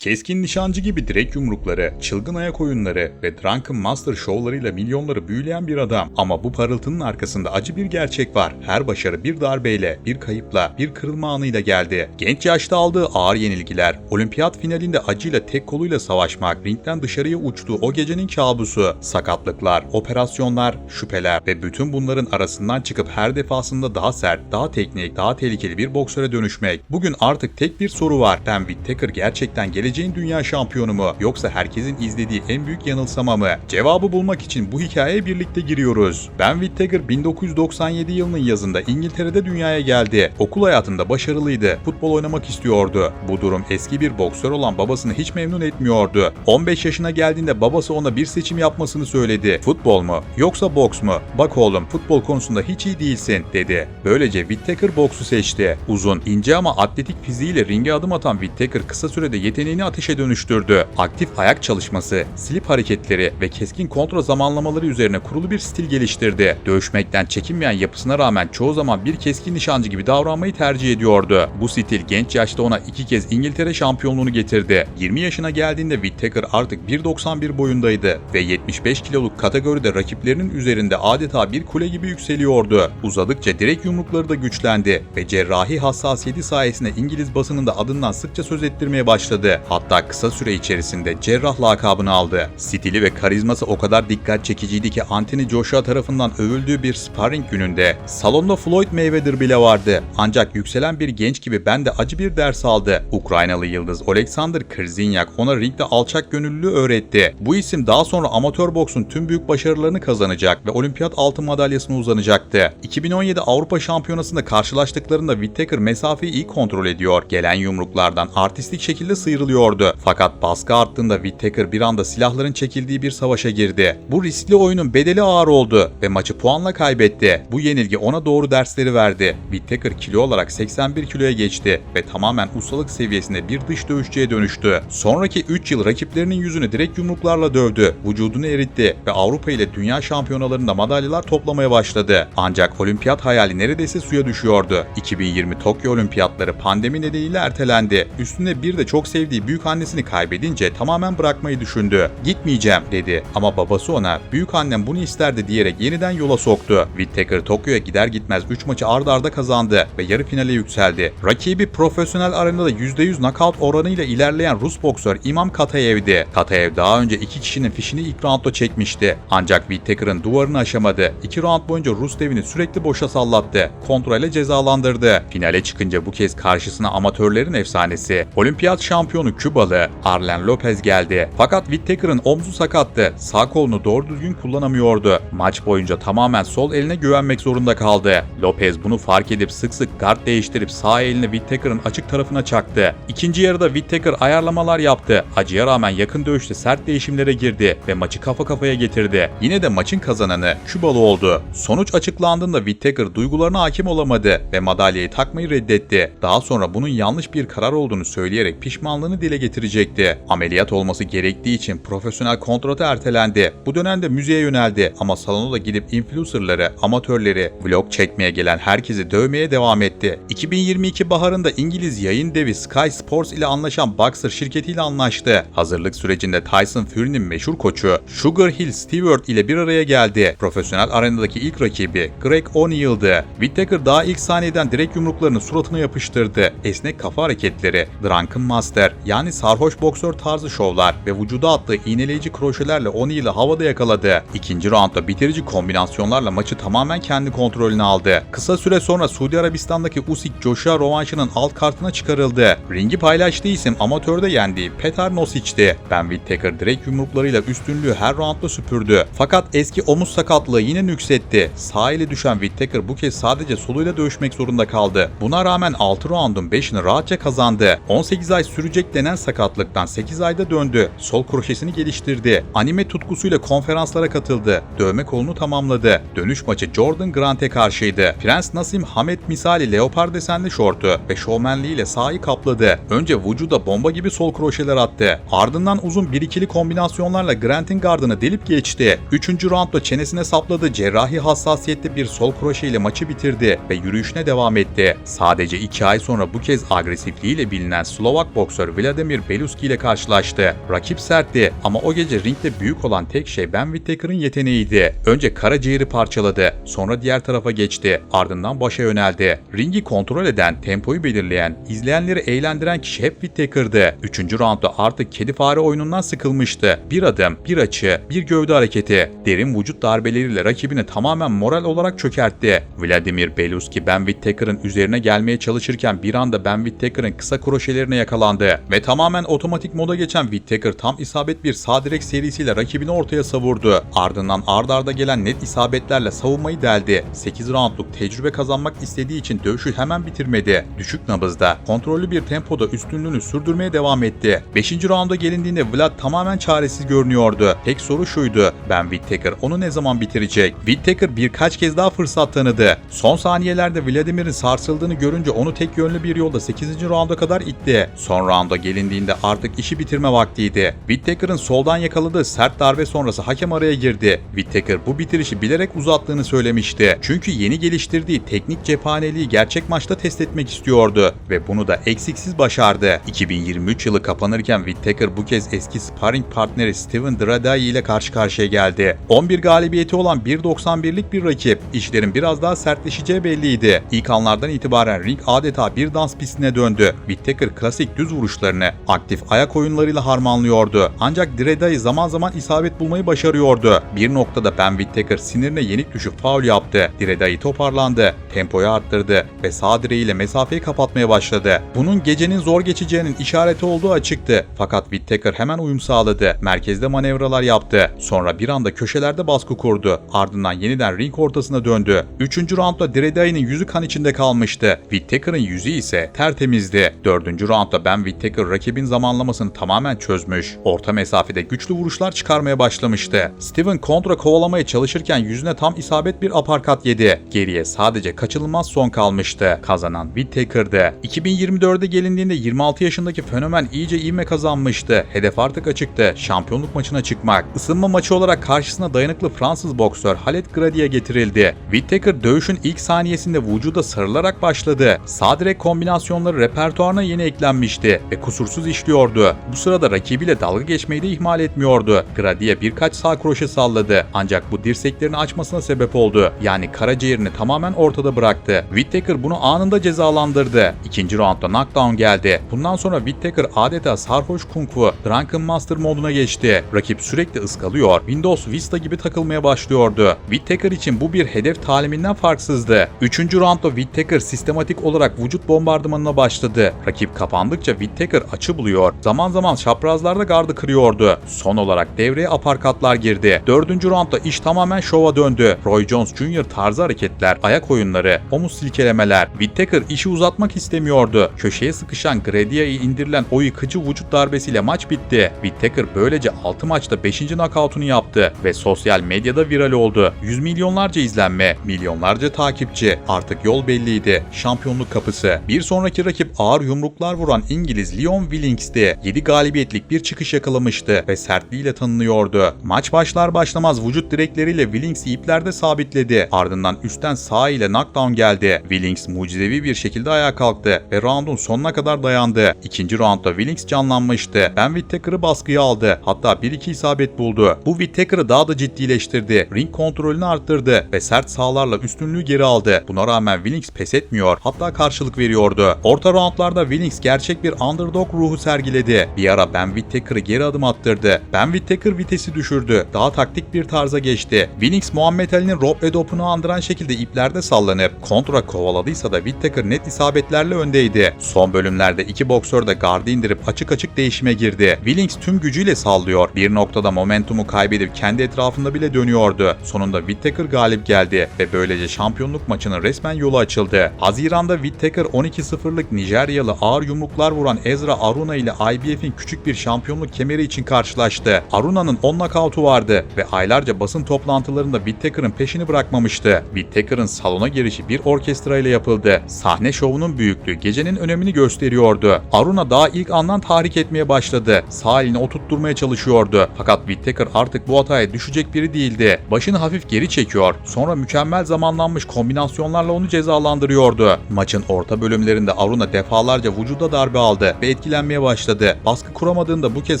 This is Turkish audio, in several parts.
Keskin nişancı gibi direk yumrukları, çılgın ayak oyunları ve Drunken Master şovlarıyla milyonları büyüleyen bir adam. Ama bu parıltının arkasında acı bir gerçek var. Her başarı bir darbeyle, bir kayıpla, bir kırılma anıyla geldi. Genç yaşta aldığı ağır yenilgiler, olimpiyat finalinde acıyla tek koluyla savaşmak, ringden dışarıya uçtuğu o gecenin kabusu, sakatlıklar, operasyonlar, şüpheler ve bütün bunların arasından çıkıp her defasında daha sert, daha teknik, daha tehlikeli bir boksöre dönüşmek. Bugün artık tek bir soru var. Ben Whittaker gerçekten geleceğin dünya şampiyonu mu? Yoksa herkesin izlediği en büyük yanılsama mı? Cevabı bulmak için bu hikayeye birlikte giriyoruz. Ben Whittaker 1997 yılının yazında İngiltere'de dünyaya geldi. Okul hayatında başarılıydı. Futbol oynamak istiyordu. Bu durum eski bir boksör olan babasını hiç memnun etmiyordu. 15 yaşına geldiğinde babası ona bir seçim yapmasını söyledi. Futbol mu? Yoksa boks mu? Bak oğlum futbol konusunda hiç iyi değilsin dedi. Böylece Whittaker boksu seçti. Uzun, ince ama atletik fiziğiyle ringe adım atan Whittaker kısa sürede yeteneğini ateşe dönüştürdü. Aktif ayak çalışması, slip hareketleri ve keskin kontrol zamanlamaları üzerine kurulu bir stil geliştirdi. Dövüşmekten çekinmeyen yapısına rağmen çoğu zaman bir keskin nişancı gibi davranmayı tercih ediyordu. Bu stil genç yaşta ona iki kez İngiltere şampiyonluğunu getirdi. 20 yaşına geldiğinde Whittaker artık 1.91 boyundaydı ve 75 kiloluk kategoride rakiplerinin üzerinde adeta bir kule gibi yükseliyordu. Uzadıkça direkt yumrukları da güçlendi ve cerrahi hassasiyeti sayesinde İngiliz basınında adından sıkça söz ettirmeye başladı. Hatta kısa süre içerisinde cerrah lakabını aldı. Stili ve karizması o kadar dikkat çekiciydi ki Anthony Joshua tarafından övüldüğü bir sparring gününde salonda Floyd Mayweather bile vardı. Ancak yükselen bir genç gibi ben de acı bir ders aldı. Ukraynalı yıldız Alexander Krzinyak ona ringde alçak gönüllülüğü öğretti. Bu isim daha sonra amatör boksun tüm büyük başarılarını kazanacak ve olimpiyat altın madalyasına uzanacaktı. 2017 Avrupa Şampiyonası'nda karşılaştıklarında Whittaker mesafeyi iyi kontrol ediyor. Gelen yumruklardan artistik şekilde sıyrılıyordu. Fakat baskı arttığında Whittaker bir anda silahların çekildiği bir savaşa girdi. Bu riskli oyunun bedeli ağır oldu ve maçı puanla kaybetti. Bu yenilgi ona doğru dersleri verdi. Whittaker kilo olarak 81 kiloya geçti ve tamamen ustalık seviyesinde bir dış dövüşçüye dönüştü. Sonraki 3 yıl rakiplerinin yüzünü direkt yumruklarla dövdü, vücudunu eritti ve Avrupa ile dünya şampiyonalarında madalyalar toplamaya başladı. Ancak olimpiyat hayali neredeyse suya düşüyordu. 2020 Tokyo Olimpiyatları pandemi nedeniyle ertelendi. Üstüne bir de çok sevdiği büyük annesini kaybedince tamamen bırakmayı düşündü. Gitmeyeceğim dedi ama babası ona büyük annem bunu isterdi diyerek yeniden yola soktu. Whittaker Tokyo'ya gider gitmez 3 maçı ard arda kazandı ve yarı finale yükseldi. Rakibi profesyonel arenada %100 knockout oranıyla ilerleyen Rus boksör İmam Katayev'di. Katayev daha önce iki kişinin fişini ilk roundda çekmişti. Ancak Whittaker'ın duvarını aşamadı. 2 round boyunca Rus devini sürekli boşa sallattı. Kontrolle cezalandırdı. Finale çıkınca bu kez karşısına amatörlerin efsanesi, olimpiyat şampiyonu Kübalı Arlen Lopez geldi. Fakat Whittaker'ın omzu sakattı. Sağ kolunu doğru düzgün kullanamıyordu. Maç boyunca tamamen sol eline güvenmek zorunda kaldı. Lopez bunu fark edip sık sık guard değiştirip sağ elini Whittaker'ın açık tarafına çaktı. İkinci yarıda Whittaker ayarlamalar yaptı. Acıya rağmen yakın dövüşte sert değişimlere girdi ve maçı kafa kafaya getirdi. Yine de maçın kazananı Kübalı oldu. Sonuç açıklandığında Whittaker duygularına hakim olamadı ve madalyayı takmayı reddetti. Daha sonra bunun yanlış bir karar olduğunu söyleyerek pişmanlığını dile getirecekti. Ameliyat olması gerektiği için profesyonel kontratı ertelendi. Bu dönemde müziğe yöneldi ama salona da gidip influencerları, amatörleri, vlog çekmeye gelen herkesi dövmeye devam etti. 2022 baharında İngiliz yayın devi Sky Sports ile anlaşan Boxer şirketiyle anlaştı. Hazırlık sürecinde Tyson Fury'nin meşhur koçu Sugar Hill Stewart ile bir araya geldi. Profesyonel arenadaki ilk rakibi Greg O'Neill'dı. Whittaker daha ilk saniyeden direkt yumruklarını suratına yapıştırdı. Esnek kafa hareketleri, Drunken Master yani sarhoş boksör tarzı şovlar ve vücuda attığı iğneleyici kroşelerle O'Neill'i havada yakaladı. İkinci roundda bitirici kombinasyonlarla maçı tamamen kendi kontrolüne aldı. Kısa süre sonra Suudi Arabistan'daki Usyk Joshua rovanşının alt kartına çıkarıldı. Ringi paylaştığı isim amatörde yendiği Petar Nosic'ti. Ben Whittaker direkt yumruklarıyla üstünlüğü her roundda süpürdü. Fakat eski omuz sakatlığı yine nüksetti. Sağ ile düşen Whittaker bu kez sadece soluyla dövüşmek zorunda kaldı. Buna rağmen 6 roundun 5'ini rahatça kazandı. 18 ay sürecek denen sakatlıktan 8 ayda döndü. Sol kroşesini geliştirdi. Anime tutkusuyla konferanslara katıldı. Dövme kolunu tamamladı. Dönüş maçı Jordan Grant'e karşıydı. Prens Nasim Hamet misali leopar desenli şortu ve şovmenliğiyle sahayı kapladı. Önce vücuda bomba gibi sol kroşeler attı. Ardından uzun bir ikili kombinasyonlarla Grant'in gardını delip geçti. Üçüncü roundda çenesine sapladığı cerrahi hassasiyetli bir sol kroşe ile maçı bitirdi ve yürüyüşüne devam etti. Sadece iki ay sonra bu kez agresifliğiyle bilinen Slovak boksör Vladimir Vladimir Beluski ile karşılaştı. Rakip sertti ama o gece ringde büyük olan tek şey Ben Whittaker'ın yeteneğiydi. Önce karaciğeri parçaladı, sonra diğer tarafa geçti, ardından başa yöneldi. Ringi kontrol eden, tempoyu belirleyen, izleyenleri eğlendiren kişi hep Whittaker'dı. Üçüncü roundda artık kedi fare oyunundan sıkılmıştı. Bir adım, bir açı, bir gövde hareketi, derin vücut darbeleriyle rakibini tamamen moral olarak çökertti. Vladimir Beluski Ben Whittaker'ın üzerine gelmeye çalışırken bir anda Ben Whittaker'ın kısa kroşelerine yakalandı ve tamamen otomatik moda geçen Whittaker tam isabet bir sağ direk serisiyle rakibini ortaya savurdu. Ardından ard arda gelen net isabetlerle savunmayı deldi. 8 roundluk tecrübe kazanmak istediği için dövüşü hemen bitirmedi. Düşük nabızda, kontrollü bir tempoda üstünlüğünü sürdürmeye devam etti. 5. rounda gelindiğinde Vlad tamamen çaresiz görünüyordu. Tek soru şuydu, Ben Whittaker onu ne zaman bitirecek? Whittaker birkaç kez daha fırsat tanıdı. Son saniyelerde Vladimir'in sarsıldığını görünce onu tek yönlü bir yolda 8. rounda kadar itti. Son rounda gelindiğinde artık işi bitirme vaktiydi. Whittaker'ın soldan yakaladığı sert darbe sonrası hakem araya girdi. Whittaker bu bitirişi bilerek uzattığını söylemişti. Çünkü yeni geliştirdiği teknik cephaneliği gerçek maçta test etmek istiyordu ve bunu da eksiksiz başardı. 2023 yılı kapanırken Whittaker bu kez eski sparring partneri Steven Dradai ile karşı karşıya geldi. 11 galibiyeti olan 1.91'lik bir rakip. İşlerin biraz daha sertleşeceği belliydi. İlk anlardan itibaren ring adeta bir dans pistine döndü. Whittaker klasik düz vuruşlarını aktif ayak oyunlarıyla harmanlıyordu. Ancak Dradai zaman zaman isabet bulmayı başarıyordu. Bir noktada Ben Whittaker sinirine yenik düşüp faul yaptı. Dradai toparlandı, tempoyu arttırdı ve sağ direğiyle mesafeyi kapatmaya başladı. Bunun gecenin zor geçeceğinin işareti olduğu açıktı. Fakat Whittaker hemen uyum sağladı. Merkezde manevralar yaptı. Sonra bir anda köşelerde baskı kurdu. Ardından yeniden ring ortasına döndü. Üçüncü roundda Dradai'nin yüzü kan içinde kalmıştı. Whittaker'ın yüzü ise tertemizdi. Dördüncü roundda Ben Whittaker rakibin zamanlamasını tamamen çözmüş. Orta mesafede güçlü vuruşlar çıkarmaya başlamıştı. Steven kontra kovalamaya çalışırken yüzüne tam isabet bir aparkat yedi. Geriye sadece kaçınılmaz son kalmıştı. Kazanan Whittaker'dı. 2024'de gelindiğinde 26 yaşındaki fenomen iyice ivme kazanmıştı. Hedef artık açıktı. Şampiyonluk maçına çıkmak. Isınma maçı olarak karşısına dayanıklı Fransız boksör Halet Grady'ye getirildi. Whittaker dövüşün ilk saniyesinde vücuda sarılarak başladı. Sağ direk kombinasyonları repertuarına yeni eklenmişti ve kusursuz işliyordu. Bu sırada rakibiyle dalga geçmeyi de ihmal etmiyordu. Grady'ye birkaç sağ kroşe salladı ancak bu dirseklerini açmasına sebep oldu. Yani karaciğerini tamamen ortada bıraktı. Whittaker bunu anında cezalandırdı. İkinci roundda knockdown geldi. Bundan sonra Whittaker adeta sarhoş kung fu, Drunken Master moduna geçti. Rakip sürekli ıskalıyor, Windows Vista gibi takılmaya başlıyordu. Whittaker için bu bir hedef taliminden farksızdı. Üçüncü roundda Whittaker sistematik olarak vücut bombardımanına başladı. Rakip kapandıkça Whittaker açı buluyor. Zaman zaman çaprazlarda gardı kırıyordu. Son olarak devreye aparkatlar girdi. Dördüncü roundda iş tamamen şova döndü. Roy Jones Jr. tarzı hareketler, ayak oyunları, omuz silkelemeler. Whittaker işi uzatmak istemiyordu. Köşeye sıkışan Gradya'yı indirilen o yıkıcı vücut darbesiyle maç bitti. Whittaker böylece 6 maçta 5. knockout'unu yaptı ve sosyal medyada viral oldu. Yüz milyonlarca izlenme, milyonlarca takipçi. Artık yol belliydi. Şampiyonluk kapısı. Bir sonraki rakip ağır yumruklar vuran İngiliz Leon Willings'ti. 7 galibiyetlik bir çıkış yakalamıştı ve sertliğiyle tanınıyordu. Maç başlar başlamaz vücut direkleriyle Willings'i iplerde sabitledi. Ardından üstten sağ ile knockdown geldi. Willings mucizevi bir şekilde ayağa kalktı ve roundun sonuna kadar dayandı. İkinci roundda Willings canlanmıştı. Ben Whittaker'ı baskıya aldı. Hatta 1-2 isabet buldu. Bu Whittaker'ı daha da ciddileştirdi. Ring kontrolünü arttırdı ve sert sağlarla üstünlüğü geri aldı. Buna rağmen Willings pes etmiyor. Hatta karşılık veriyordu. Orta roundlarda Willings gerçek bir underdog ruhu sergiledi. Bir ara Ben Whittaker'ı geri adım attırdı. Ben Whittaker vitesi düşürdü. Daha taktik bir tarza geçti. Willings Muhammed Ali'nin rope ve dopunu andıran şekilde iplerde sallanıp kontra kovaladıysa da Whittaker net isabetlerle öndeydi. Son bölümlerde iki boksör de gardı indirip açık açık değişime girdi. Willings tüm gücüyle sallıyor. Bir noktada momentumu kaybedip kendi etrafında bile dönüyordu. Sonunda Whittaker galip geldi ve böylece şampiyonluk maçının resmen yolu açıldı. Haziran'da Whittaker 12-0'lık Nijeryalı ağır yumruklar vuran Ezra Aruna ile IBF'in küçük bir şampiyonluk kemeri için karşılaştı. Aruna'nın 10 nakavtu vardı ve aylarca basın toplantılarında Whittaker'ın peşini bırakmamıştı. Whittaker'ın salona girişi bir orkestra ile yapıldı. Sahne şovunun büyüklüğü gecenin önemini gösteriyordu. Aruna daha ilk andan tahrik etmeye başladı. Sağ elini oturtturmaya çalışıyordu. Fakat Whittaker artık bu hataya düşecek biri değildi. Başını hafif geri çekiyor. Sonra mükemmel zamanlanmış kombinasyonlarla onu cezalandırıyordu. Maçın orta bölümlerinde Aruna defalarca vücuda darbe aldı ve etkilenmeye başladı. Baskı kuramadığında bu kez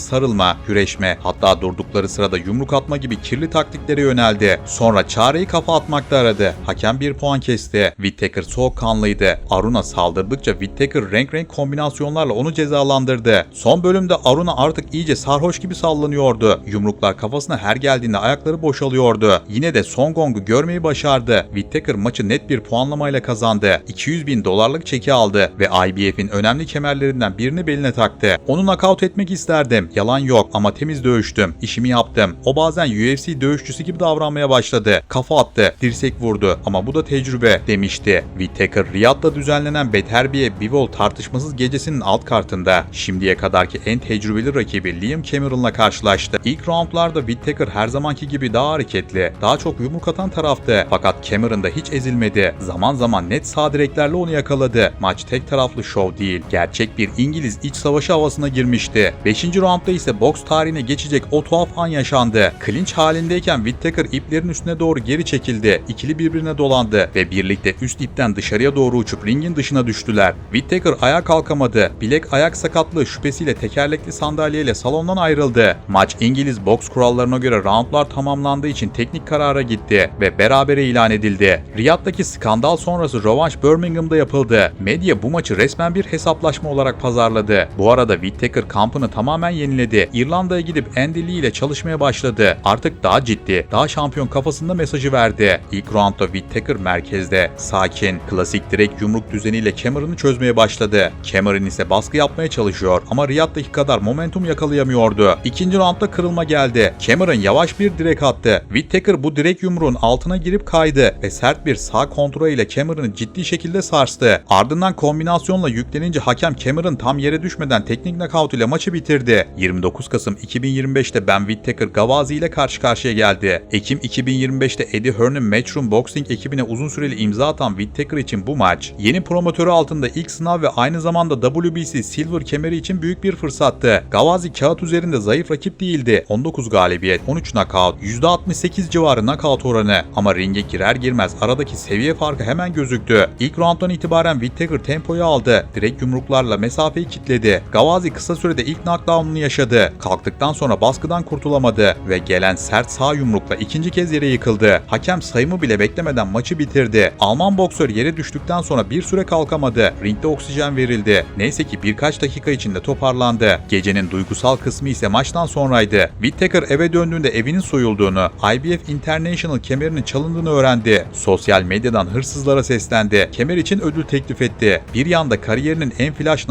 sarılma, güreşme, hatta durdukları sırada yumruk atma gibi kirli taktiklere yöneldi. Sonra çareyi kafa atmakta aradı. Hakem bir puan kesti. Whittaker soğukkanlıydı. Aruna saldırdıkça Whittaker renk renk kombinasyonlarla onu cezalandırdı. Son bölümde Aruna artık iyice sarhoş gibi sallanıyordu. Yumruklar kafasına her geldiğinde ayakları boşalıyordu. Yine de son gongu görmeyi başardı. Whittaker maçı net bir puanlamayla kazandı. 200 bin dolarlık çeki aldı ve IBF'in önemli kemerlerinden birini beline taktı. Onu nakavt etmek isterdim. Yalan yok ama temiz dövüştüm. İşimi yaptım. O bazen UFC dövüşçüsü gibi davranmaya başladı. Kafa attı, dirsek vurdu ama bu da tecrübe demişti. Whittaker Riyad'da düzenlenen Beterbiye Bivol tartışmasız gecesinin alt kartında şimdiye kadarki en tecrübeli rakibi Liam Cameron'la karşılaştı. İlk roundlarda Whittaker her zamanki gibi daha hareketli, daha çok yumruk atan taraftı. Fakat Cameron da hiç ezilmedi. Zaman zaman net sağ direklerle onu yakaladı. Maç tek taraflı şov değil, gerçek bir İngiliz iç savaşı havasına girmişti. 5. roundda ise boks tarihine geçecek o tuhaf an yaşandı. Clinch halindeyken Whittaker iplerin üstüne doğru geri çekildi. İkili birbirine dolandı ve birlikte üst ipten dışarıya doğru uçup ringin dışına düştüler. Whittaker ayağa kalkamadı. Bilek ayak sakatlığı şüphesiyle tekerlekli sandalyeyle salondan ayrıldı. Maç İngiliz boks kurallarına göre roundlar tamamlandığı için teknik karara gitti ve berabere ilan edildi. Riyad'daki skandal sonrası rövanş Birmingham'da yapıldı. Medya bu maçı resmen bir hesaplaşma olarak pazarladı. Bu arada Whittaker kampını tamamen yeniledi. İrlanda'ya gidip Andy Lee ile çalışmaya başladı. Artık daha ciddi, daha şampiyon kafasında mesajı verdi. İlk roundda Whittaker merkezde, sakin, klasik direkt yumruk düzeniyle Cameron'ı çözmeye başladı. Cameron ise baskı yapmaya çalışıyor ama Riyad'daki kadar momentum yakalayamıyordu. İkinci roundda kırılma geldi. Cameron yavaş bir direk attı. Whittaker bu direk yumruğun altına girip kaydı ve sert bir sağ kontrol ile Cameron'ı ciddi şekilde sarstı. Ardından kombinasyonla yüklenince hakem Cameron tam yere düşmeden teknik knockout ile maçı bitirdi. 29 Kasım 2025'te Ben Whittaker Gavazi ile karşı karşıya geldi. Ekim 2025'te Eddie Hearn'ın Matchroom Boxing ekibine uzun süreli imza atan Whittaker için bu maç, yeni promotörü altında ilk sınav ve aynı zamanda WBC Silver kemeri için büyük bir fırsattı. Gavazi kağıt üzerinde zayıf rakip değildi. 19 galibiyet, 13 knockout, %68 civarı knockout oranı ama ringe girer girmez aradaki seviye farkı hemen gözüktü. İlk rounddan itibaren Whittaker tempoyu aldı. Direkt yumruklarla mesafeyi kitledi. Gavazi kısa sürede ilk knockdown'unu yaşadı. Kalktıktan sonra baskıdan kurtulamadı ve gelen sert sağ yumrukla ikinci kez yere yıkıldı. Hakem sayımı bile beklemeden maçı bitirdi. Alman boksör yere düştükten sonra bir süre kalkamadı. Ringde oksijen verildi. Neyse ki birkaç dakika içinde toparlandı. Gecenin duygusal kısmı ise maçtan sonraydı. Whittaker eve döndüğünde evinin soyulduğunu, IBF International kemerinin çalındığını öğrendi. Sosyal medyadan hırsızlara seslendi. Kemer için ödül teklif etti. Bir yanda kariyerinin en flash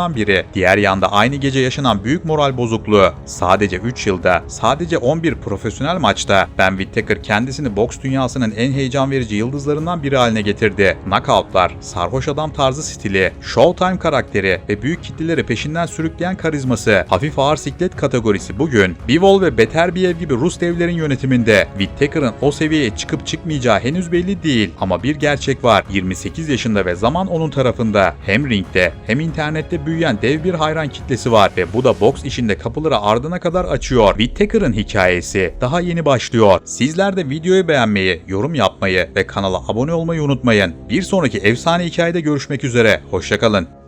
knockoutlarından biri, diğer yanda aynı gece yaşanan büyük moral bozukluğu. Sadece 3 yılda, sadece 11 profesyonel maçta Ben Whittaker kendisini boks dünyasının en heyecan verici yıldızlarından biri haline getirdi. Knockoutlar, sarhoş adam tarzı stili, Showtime karakteri ve büyük kitleleri peşinden sürükleyen karizması, hafif ağır siklet kategorisi bugün Bivol ve Beterbiev gibi Rus devlerin yönetiminde Whittaker'ın o seviyeye çıkıp çıkmayacağı henüz belli değil ama bir gerçek var. 28 yaşında ve zaman onun tarafında. Hem ringde hem internette büyüyen dev bir hayran kitlesi var ve bu da boks işinde kapıları ardına kadar açıyor. Whittaker'ın hikayesi daha yeni başlıyor. Sizler de videoyu beğenmeyi, yorum yapmayı ve kanala abone olmayı unutmayın. Bir sonraki efsane hikayede görüşmek üzere. Hoşçakalın.